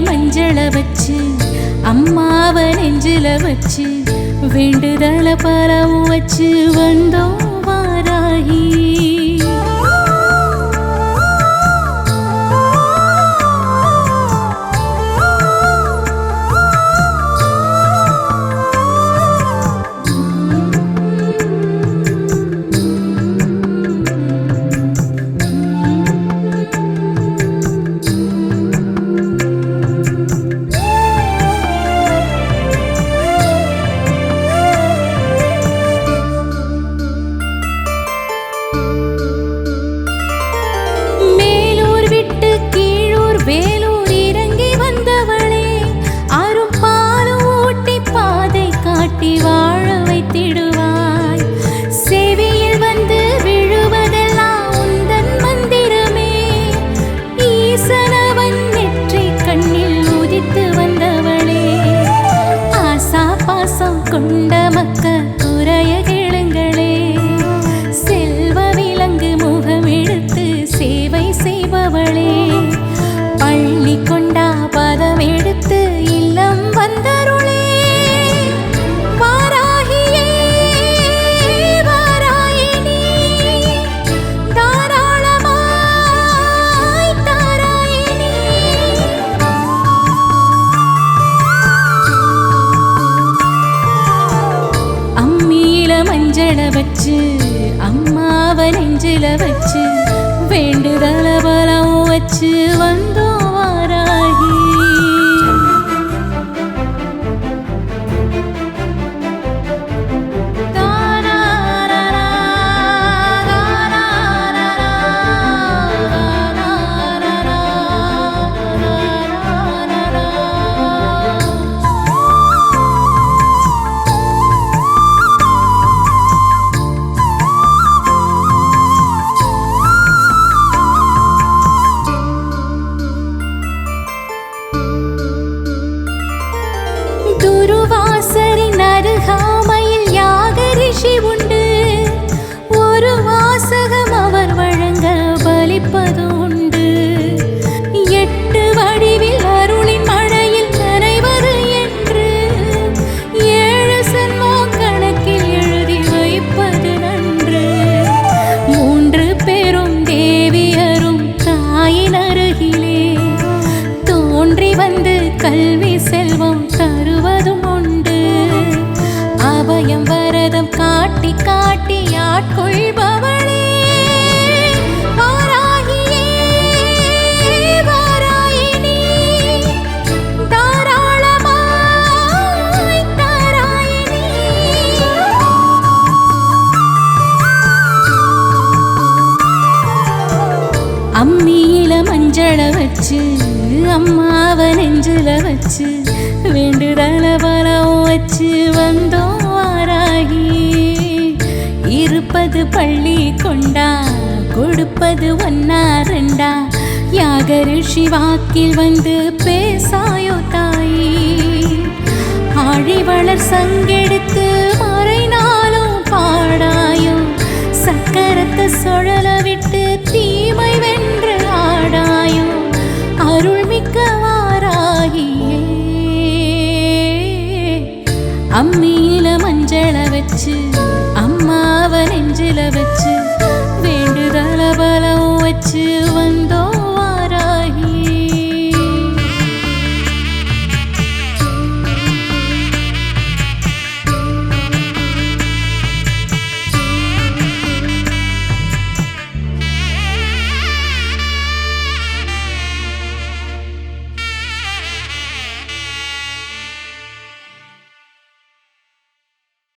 மஞ்சள வச்சு அம்மாவ நெஞ்சில வச்சு வேண்டுதல பரவும் வச்சு வந்தோம் வாராகி. கொண்ட மக்க அம்மியில வச்சு அம்மாவ நெஞ்சில வச்சு வேண்டுதல பலம் வச்சு வந்தோம். யாக உண்டு. ஒரு வாசகம் அவர் வழங்க பலிப்பது உண்டு எட்டு வடிவில் அருளின் மழையில் நனைவது என்று. ஏழு சன்மோ கணக்கில் எழுதி வைப்பது நன்று. மூன்று பெரும் தேவியரும் தாயின் அருகிலே. தோன்றி வந்து கல்வி செல்வம் தருவதும் காட்டி காட்டி ஆட்கொள்பவளே. அம்மியில மஞ்சள வச்சு அம்மாவ நெஞ்சில வச்சு வேண்டுதல பலம் வச்சு வந்தோம். பள்ளி கொண்டா கொடுப்பது ஒன்னா ரெண்டா? யாக ரிஷி வாக்கில் வந்து பேசாயோ தாயி? ஆழிவளர் சங்கெடுத்து மறைனாலும் பாடாயோ? சக்கரத்தை சுழல விட்டு தீமை வென்று ஆடாயோ? அருள்மிக்க வாராகியே. அம்மியில மஞ்சள வச்சு அவ நெஞ்சில வச்சு